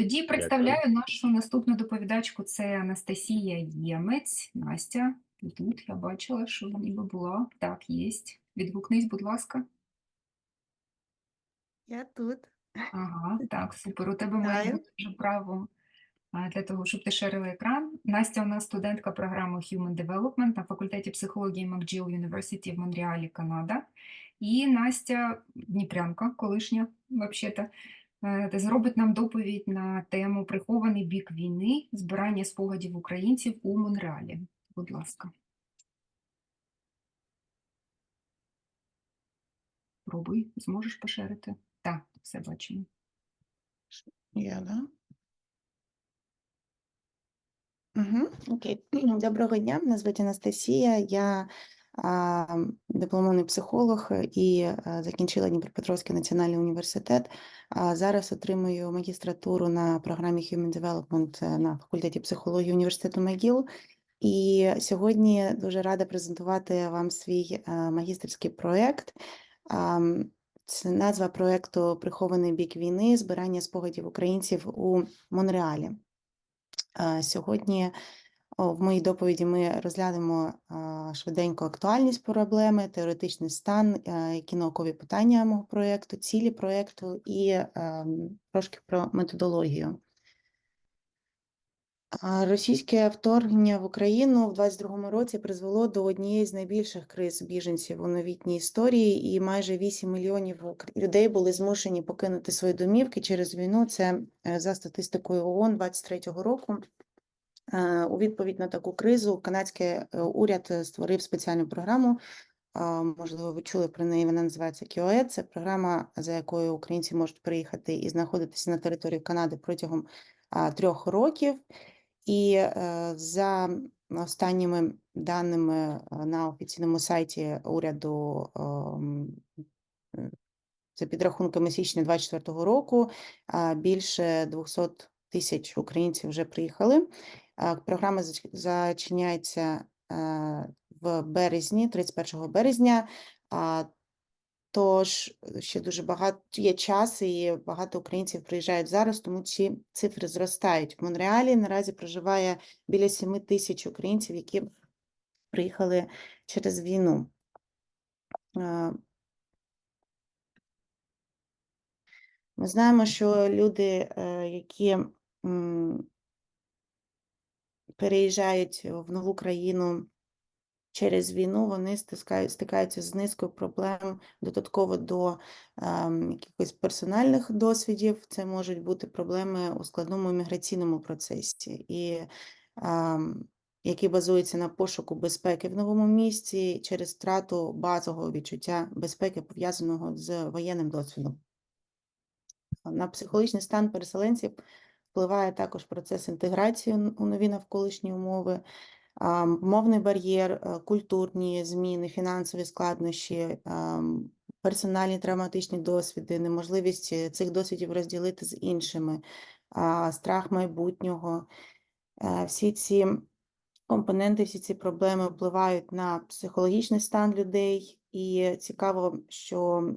Тоді представляю нашу наступну доповідачку. Це Анастасія Ємець. Настя, тут я бачила, що ніби була. Так, є. Відгукнись, будь ласка. Я тут. Ага, так, супер. У тебе має бути вже право для того, щоб ти шерила екран. Настя у нас студентка програми Human Development на факультеті психології McGill University в Монреалі, Канада. І Настя Дніпрянка, колишня, взагалі-то, зробить нам доповідь на тему Прихований бік війни, збирання спогадів українців у Монреалі. Будь ласка. Пробуй, зможеш поширити? Так, все бачимо. Я, да? Угу, окей. Доброго дня, мене звуть Анастасія. Я дипломований психолог і закінчила Дніпропетровський національний університет. Зараз отримую магістратуру на програмі Human Development е, на факультеті психології університету МcGill. І сьогодні дуже рада презентувати вам свій е, магістерський проєкт. Це назва проєкту Прихований бік війни, збирання спогадів українців у Монреалі. Сьогодні в моїй доповіді ми розглянемо швиденько актуальність проблеми, теоретичний стан, які наукові питання мого проєкту, цілі проєкту і трошки про методологію. Російське вторгнення в Україну в 22-му році призвело до однієї з найбільших криз біженців у новітній історії, і майже 8 мільйонів людей були змушені покинути свої домівки через війну. Це е, за статистикою ООН 23-го року. Е, У відповідь на таку кризу канадський е, уряд е, створив спеціальну програму. Можливо, ви чули про неї. Вона називається QOE. Це програма, за якою українці можуть приїхати і знаходитися на території Канади протягом трьох років. І за останніми даними на офіційному сайті уряду, за підрахунками січня 2024 року, більше 200 тисяч українців вже приїхали. А, Програма зачиняється е, в березні, 31 березня. Тож ще дуже багато є час, і багато українців приїжджають зараз, тому ці цифри зростають. В Монреалі наразі проживає біля 7 тисяч українців, які приїхали через війну. Е, Ми знаємо, що люди, е, які переїжджають в нову країну через війну, вони стискають, стикаються з низкою проблем додатково до ем, якихось персональних досвідів. Це можуть бути проблеми у складному імміграційному процесі, і ем, які базуються на пошуку безпеки в новому місці через втрату базового відчуття безпеки, пов'язаного з воєнним досвідом. На психологічний стан переселенців впливає також процес інтеграції у нові навколишні умови, мовний бар'єр, е, культурні зміни, фінансові складнощі, персональні травматичні досвіди, неможливість е, цих досвідів розділити з іншими, страх майбутнього. Е, Всі ці компоненти, всі ці проблеми впливають на психологічний стан людей, і цікаво, що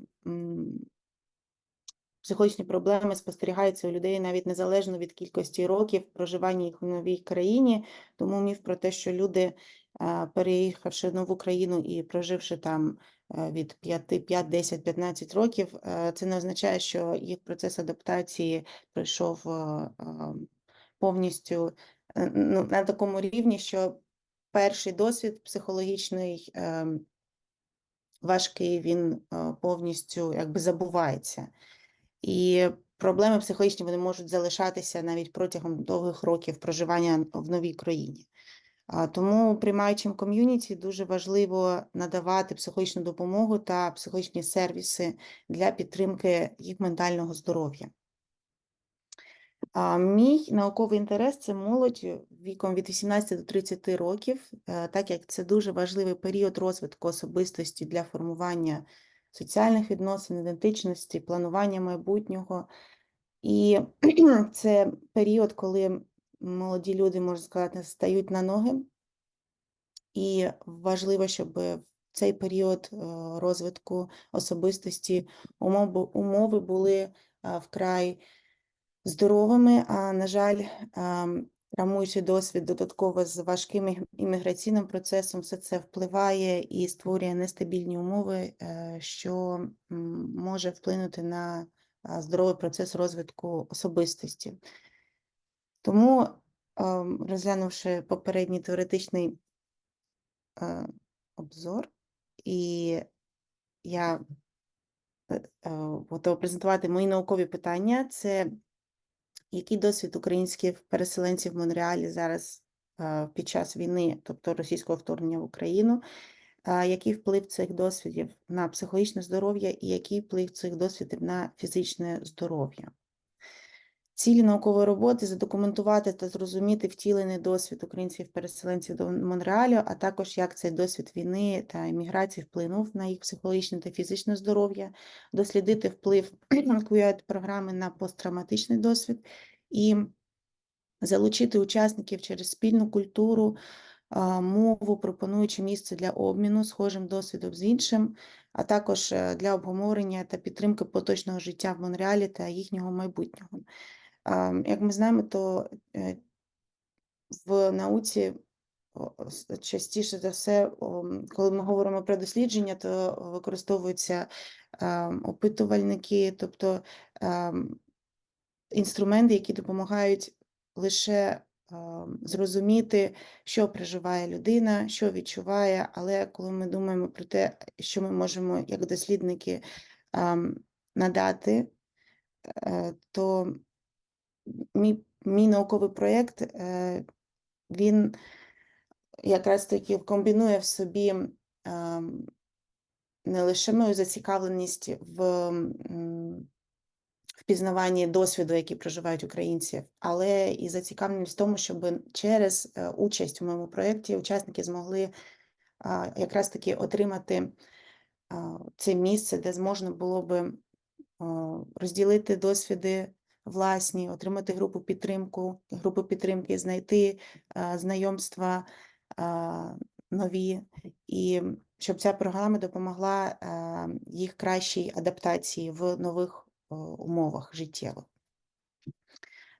Психологічні проблеми спостерігаються у людей навіть незалежно від кількості років проживання їх у новій країні. Тому міф про те, що люди, е, переїхавши в нову країну і проживши там е, від 5, 5, 10, 15 років, е, це не означає, що їх процес адаптації пройшов повністю ну, на такому рівні, що перший досвід психологічний важкий, він повністю якби забувається. І проблеми психологічні вони можуть залишатися навіть протягом довгих років проживання в новій країні. Тому приймаючим ком'юніті дуже важливо надавати психологічну допомогу та психологічні сервіси для підтримки їх ментального здоров'я. Мій науковий інтерес це молодь віком від 18 до 30 років, е, так як це дуже важливий період розвитку особистості для формування соціальних відносин, ідентичності, планування майбутнього. І це період, коли молоді люди, можна сказати, стають на ноги. І важливо, щоб в цей період е, розвитку особистості умови, були е, вкрай здоровими. А на жаль, ем, травмуючий досвід додатково з важким імміграційним процесом, все це впливає і створює нестабільні умови, е, що може вплинути на здоровий процес розвитку особистості. Тому, ем, розглянувши попередній теоретичний е, обзор, і я е, е, готова презентувати мої наукові питання. Це який досвід українських переселенців в Монреалі зараз е, під час війни, тобто російського вторгнення в Україну, який вплив цих досвідів на психологічне здоров'я і який вплив цих досвідів на фізичне здоров'я? Цілі наукової роботи задокументувати та зрозуміти втілений досвід українців-переселенців до Монреалю, а також як цей досвід війни та еміграції вплинув на їх психологічне та фізичне здоров'я, дослідити вплив QIAD-програми на посттравматичний досвід і залучити учасників через спільну культуру, мову, пропонуючи місце для обміну схожим досвідом з іншим, а також е, для обговорення та підтримки поточного життя в Монреалі та їхнього майбутнього. Як ми знаємо, то е, в науці частіше за все, коли ми говоримо про дослідження, то використовуються опитувальники, тобто інструменти, які допомагають лише зрозуміти, що переживає людина, що відчуває. Але коли ми думаємо про те, що ми можемо як дослідники надати, е, то мій, мій науковий проєкт е, він якраз таки комбінує в собі не лише мою зацікавленість в м, впізнаванні досвіду, який проживають українці, але і зацікавленість в тому, щоб через е, участь у моєму проєкті учасники змогли якраз таки отримати це місце, де зможна було би розділити досвіди власні, отримати групу підтримку, групу підтримки, знайти знайомства нові, і щоб ця програма допомогла їх кращій адаптації в нових умовах життєвих.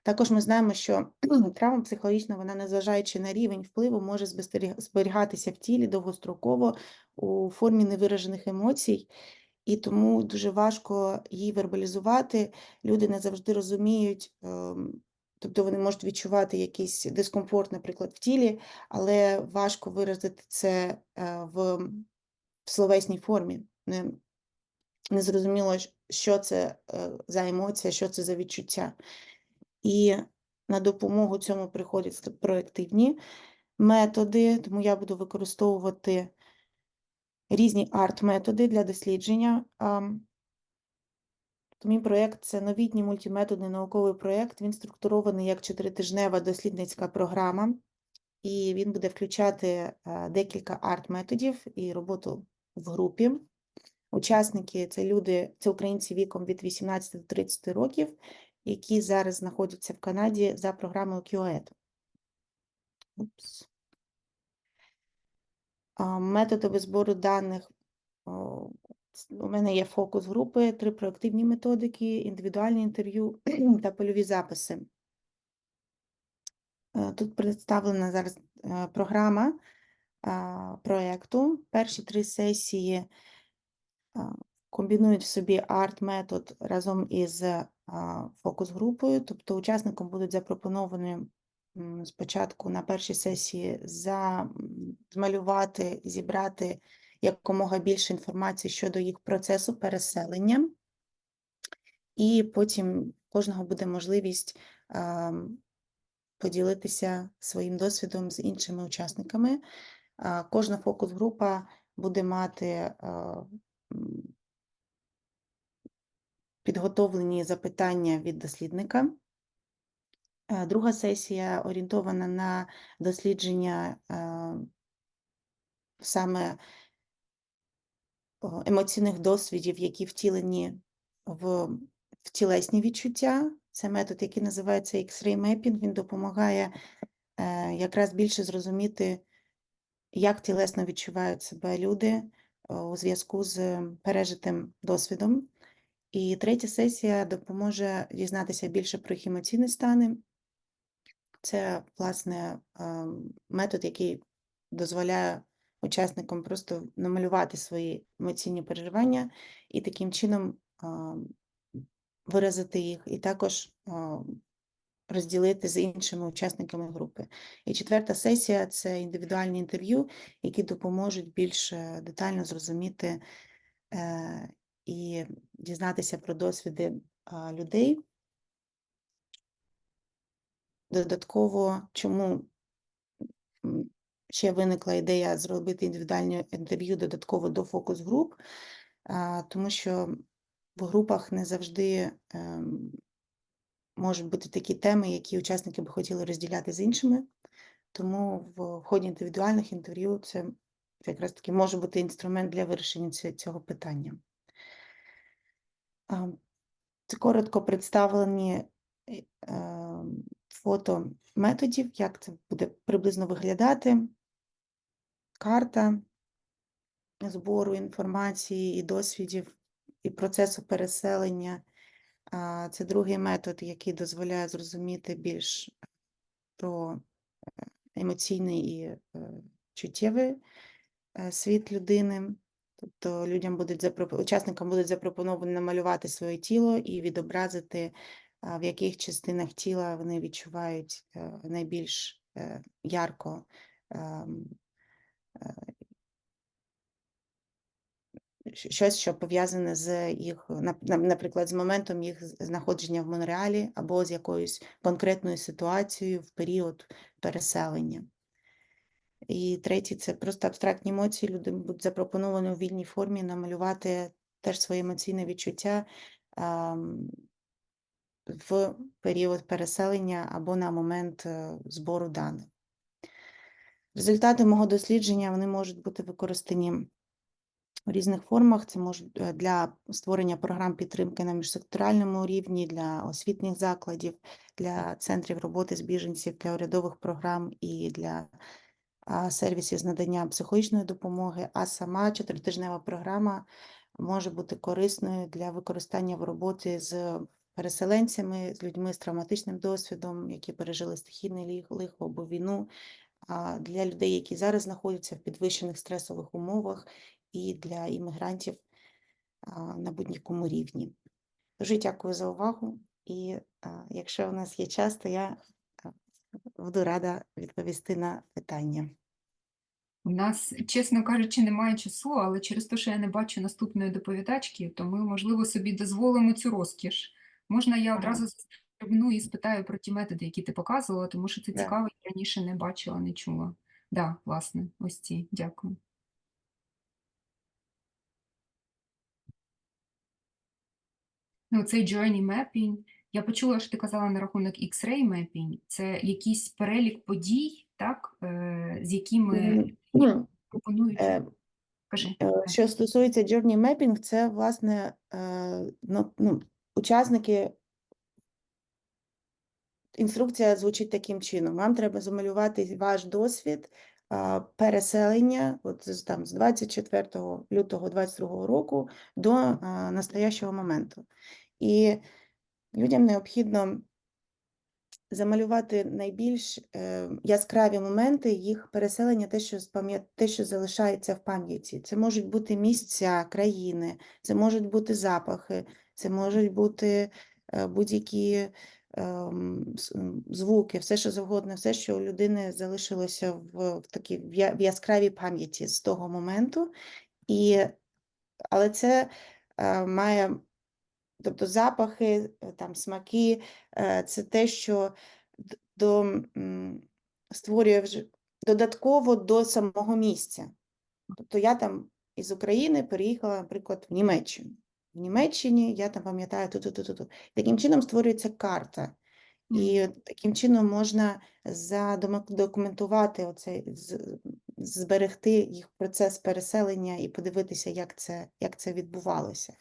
Також ми знаємо, що травма психологічна, вона, незважаючи на рівень впливу, може зберігатися в тілі довгостроково у формі невиражених емоцій, і тому дуже важко її вербалізувати. Люди не завжди розуміють, ем, тобто вони можуть відчувати якийсь дискомфорт, наприклад, в тілі, але важко виразити це е, в словесній формі. Не, не зрозуміло, що це е, за емоція, що це за відчуття. І на допомогу цьому приходять проективні методи, тому я буду використовувати різні арт-методи для дослідження. Мій проєкт це новітній мультиметодний науковий проєкт. Він структурований як чотиритижнева дослідницька програма, і він буде включати е, декілька арт-методів і роботу в групі. Учасники це люди, це українці віком від 18 до 30 років, які зараз знаходяться в Канаді за програмою QAED. Упс. А, Методи збору даних. У мене є фокус групи, три проактивні методики, індивідуальні інтерв'ю та польові записи. Е, Тут представлена зараз е, програма а, проекту. Перші три сесії комбінують в собі арт-метод разом із фокус-групою, тобто учасникам будуть запропоновані спочатку на першій сесії за, змалювати, зібрати якомога більше інформації щодо їх процесу переселення, і потім кожного буде можливість поділитися своїм досвідом з іншими учасниками. Кожна фокус-група буде мати підготовлені запитання від дослідника. Е, Друга сесія орієнтована на дослідження е, саме емоційних досвідів, які втілені в, в тілесні відчуття. Це метод, який називається X-ray Mapping. Він допомагає е, якраз більше зрозуміти, як тілесно відчувають себе люди е, у зв'язку з пережитим досвідом. І третя сесія допоможе дізнатися більше про їх емоційні стани. Це, власне, метод, який дозволяє учасникам просто намалювати свої емоційні переживання і таким чином виразити їх, і також розділити з іншими учасниками групи. І четверта сесія це індивідуальні інтерв'ю, які допоможуть більш детально зрозуміти е, і дізнатися про досвіди людей. Додатково, чому ще виникла ідея зробити індивідуальні інтерв'ю додатково до фокус-груп, тому що в групах не завжди ем, можуть бути такі теми, які учасники би хотіли розділяти з іншими. Тому в ході індивідуальних інтерв'ю це якраз таки може бути інструмент для вирішення цього питання. Це коротко представлені е, ем, фото методів, як це буде приблизно виглядати, карта збору інформації і досвідів і процесу переселення. Це другий метод, який дозволяє зрозуміти більш про е, емоційний і е, чуттєвий е, світ людини. Тобто людям будуть учасникам будуть запропоновані намалювати своє тіло і відобразити, в яких частинах тіла вони відчувають е, найбільш е, ярко ем, е, щось, що пов'язане з їх, нап- нап- наприклад, з моментом їх знаходження в Монреалі або з якоюсь конкретною ситуацією в період переселення. І третє це просто абстрактні емоції. Люди будуть запропоновані у вільній формі намалювати теж своє емоційне відчуття ам, в період переселення або на момент е, збору даних. Результати мого дослідження вони можуть бути використані в різних формах. Це може для створення програм підтримки на міжсекторальному рівні, для освітніх закладів, для центрів роботи з біженців, для урядових програм і для сервісів з надання психологічної допомоги. А сама чотиритижнева програма може бути корисною для використання в роботі з переселенцями, з людьми з травматичним досвідом, які пережили стихійне лих- лихо або війну, для людей, які зараз знаходяться в підвищених стресових умовах, і для іммігрантів на будь-якому рівні. Дуже дякую за увагу. І якщо у нас є час, то я буду рада відповісти на питання. У нас, чесно кажучи, немає часу, але через те, що я не бачу наступної доповідачки, то ми, можливо, собі дозволимо цю розкіш. Можна я одразу стрибну і спитаю про ті методи, які ти показувала, тому що це Да. цікаво, я раніше не бачила, не чула. Да, власне, ось ці. Дякую. Ну, цей journey mapping. Я почула, що ти казала на рахунок X-ray mapping. Це якийсь перелік подій, так, е, з якими Мгм. Ні, пропонують. е, Кажи. Е, Що стосується journey mapping, це власне ну, ну, учасники. Інструкція звучить таким чином: вам треба замалювати ваш досвід переселення от там з 24 лютого 22 року до а, настоящого моменту. І людям необхідно замалювати найбільш е, яскраві моменти їх переселення, те, що те, що залишається в пам'яті. Це можуть бути місця, країни, це можуть бути запахи, це можуть бути е, будь-які ем, звуки, все що завгодно, все, що у людини залишилося в, в такій в яскравій пам'яті з того моменту. І, але це е, має Тобто запахи, е, там смаки, це те, що до, створює вже додатково до самого місця. Тобто я там із України переїхала, наприклад, в Німеччину. В Німеччині я там пам'ятаю ту-ту-ту-ту. Таким чином створюється карта. І таким чином можна задокументувати оцей, зберегти їх процес переселення і подивитися, як це, як це відбувалося.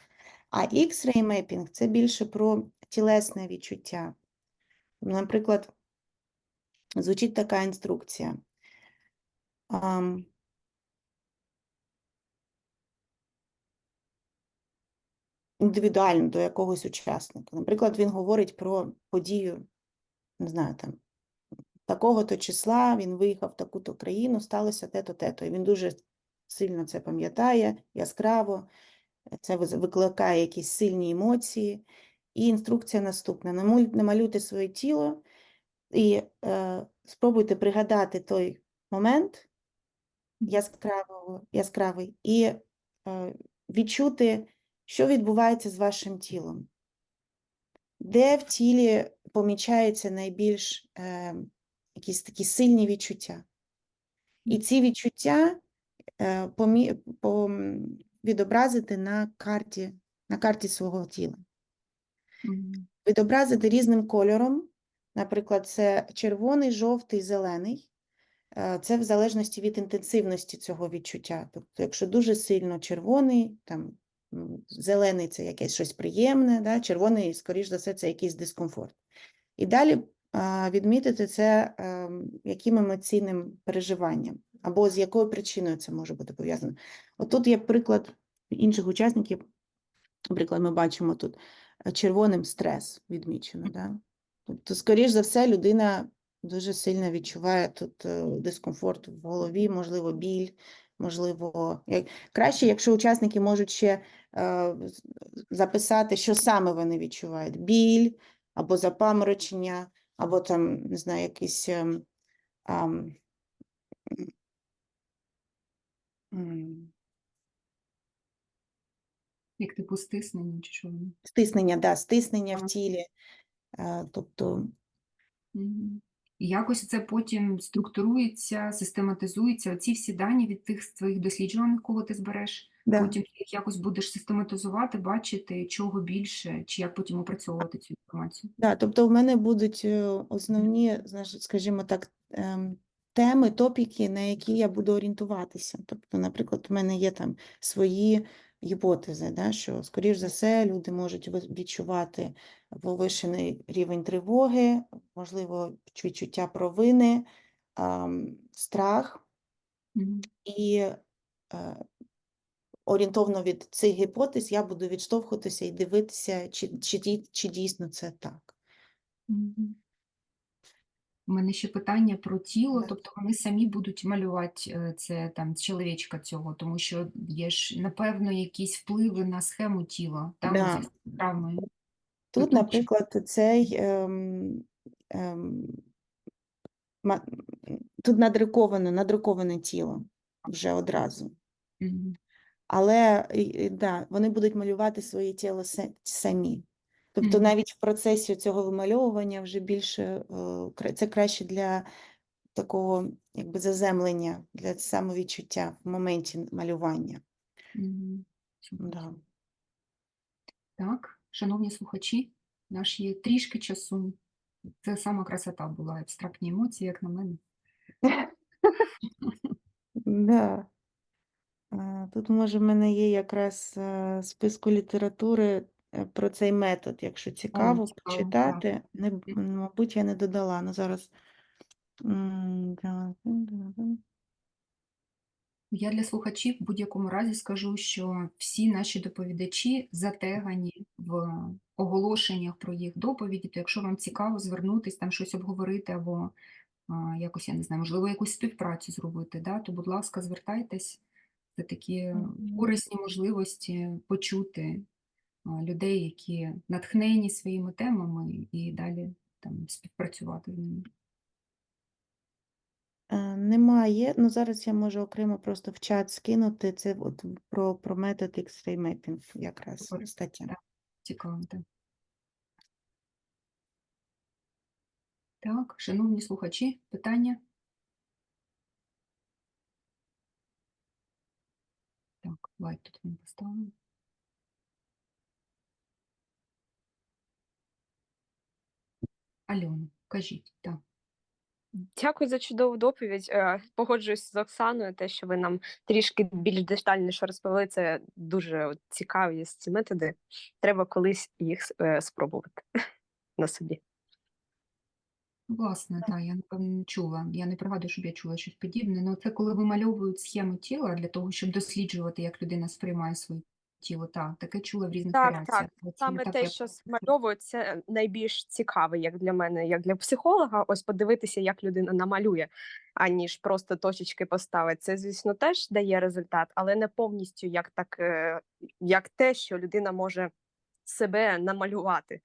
А X-ray mapping – це більше про тілесне відчуття. Наприклад, звучить така інструкція. Індивідуально до якогось учасника. Наприклад, він говорить про подію, не знаю, там, такого-то числа, він виїхав в таку-то країну, сталося те-то, те-то. І він дуже сильно це пам'ятає, яскраво, це викликає якісь сильні емоції. І інструкція наступна: намалюйте своє тіло і е, спробуйте пригадати той момент яскравого, яскравий і е, відчути, що відбувається з вашим тілом. Де в тілі помічаються найбільш е, якісь такі сильні відчуття. І ці відчуття е, помі, по, відобразити на карті, на карті свого тіла. Відобразити різним кольором, наприклад, це червоний, жовтий, зелений. Е, Це в залежності від інтенсивності цього відчуття. Тобто, якщо дуже сильно червоний, там зелений це якесь щось приємне, да? червоний, скоріш за все, це якийсь дискомфорт. І далі відмітити це ем, яким емоційним переживанням, або з якою причиною це може бути пов'язано. Отут є приклад інших учасників. Наприклад, ми бачимо тут е, червоним стрес відмічено. Да? Тобто, скоріш за все, людина дуже сильно відчуває тут е, дискомфорт в голові, можливо, біль, можливо, як... краще, якщо учасники можуть ще е, записати, що саме вони відчувають: біль, або запаморочення, або там, не знаю, якийсь ем, ам, м, Як типу стиснення чи що? стиснення, да, стиснення в Ага. тілі. Е, Тобто, Мгм. І якось це потім структурується, систематизується. Оці всі дані від тих своїх досліджуваних, кого ти збереш, да. потім ти їх якось будеш систематизувати, бачити, чого більше, чи як потім опрацьовувати цю інформацію. Да, тобто в мене будуть е, основні, скажімо так, ем, теми, топіки, на які я буду орієнтуватися. Тобто, наприклад, в мене є там свої гіпотези, да, що, скоріш за все, люди можуть відчувати повишений рівень тривоги, можливо, відчуття провини, страх, Мгм. і е, орієнтовно від цих гіпотез я буду відштовхуватися і дивитися, чи, чи, чи дійсно це так. Мгм. У мене ще питання про тіло, тобто вони самі будуть малювати е, це там чоловічка цього, тому що є ж, напевно, якісь впливи на схему тіла, там, Да. з травмою. Тут, тут наприклад, цей ем, ем, ма- тут надруковане, надруковане тіло вже одразу. Мгм. Але і- і, да, вони будуть малювати своє тіло се- самі. Тобто навіть в процесі цього вимальовування вже більше е, це краще для такого якби заземлення, для самовідчуття в моменті малювання. Супер. Да. Так, шановні слухачі, у нас є трішки часу. Це сама красота була, абстрактні емоції, як на мене. Да. Тут, може, в мене є якраз е, списку літератури е, про цей метод, якщо цікаво, цікаво, почитати. Не, мабуть, я не додала, ну зараз. М, да, да-да-да. Я для слухачів в будь-якому разі скажу, що всі наші доповідачі затегані в оголошеннях про їх доповіді, то якщо вам цікаво звернутись, там щось обговорити або а, якось, я не знаю, можливо, якусь співпрацю зробити, да, то, будь ласка, звертайтесь. Це такі корисні можливості почути людей, які натхнені своїми темами і далі там співпрацювати з ними. Е, Немає, ну зараз я можу окремо просто в чат скинути це от про, про метод X-ray mapping якраз Супер. стаття. Так. Цікаво, так. Так, шановні слухачі, питання? Так, лайк тут ми поставимо. Альона, кажіть, так. Дякую за чудову доповідь. Е, Погоджуюсь з Оксаною, те, що ви нам трішки більш детальніше розповіли. Це дуже цікаві ці методи. Треба колись їх е, спробувати на собі. Власне, так, я напевно не чула. Я не пригадую, щоб я чула щось подібне. Ну, це коли вимальовують схему тіла для того, щоб досліджувати, як людина сприймає своє тіло. Так, таке чула в різних Так, варіаціях. так. Саме так, те, як що це. це найбільш цікаве, як для мене, як для психолога, ось подивитися, як людина намалює, аніж просто точечки поставить. Це, звісно, теж дає результат, але не повністю як так, е, як те, що людина може себе намалювати.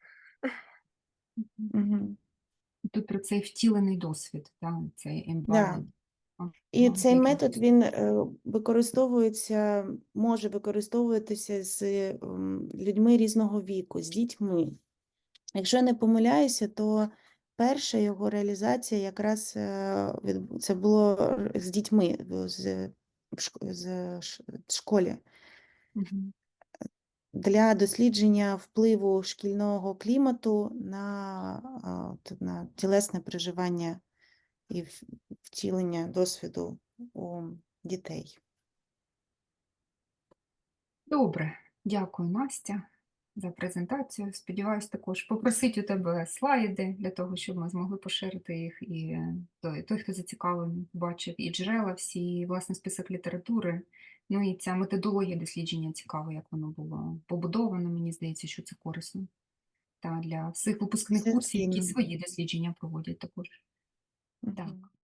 Тут про цей втілений досвід, так, цей Да. І цей метод він е, використовується, може використовуватися з людьми різного віку, з дітьми. Якщо я не помиляюся, то перша його реалізація якраз е, це було з дітьми в- з, з школі. Для дослідження впливу шкільного клімату на, на тілесне переживання і втілення досвіду у дітей. Добре, дякую, Настя, за презентацію. Сподіваюсь, також попросити у тебе слайди для того, щоб ми змогли поширити їх. І е, той, той, хто зацікавлений, бачив і джерела всі, і власне список літератури. Ну і ця методологія дослідження цікава, як воно було побудовано. Мені здається, що це корисно. Та для всіх випускних курсів, які свої дослідження проводять також. Так.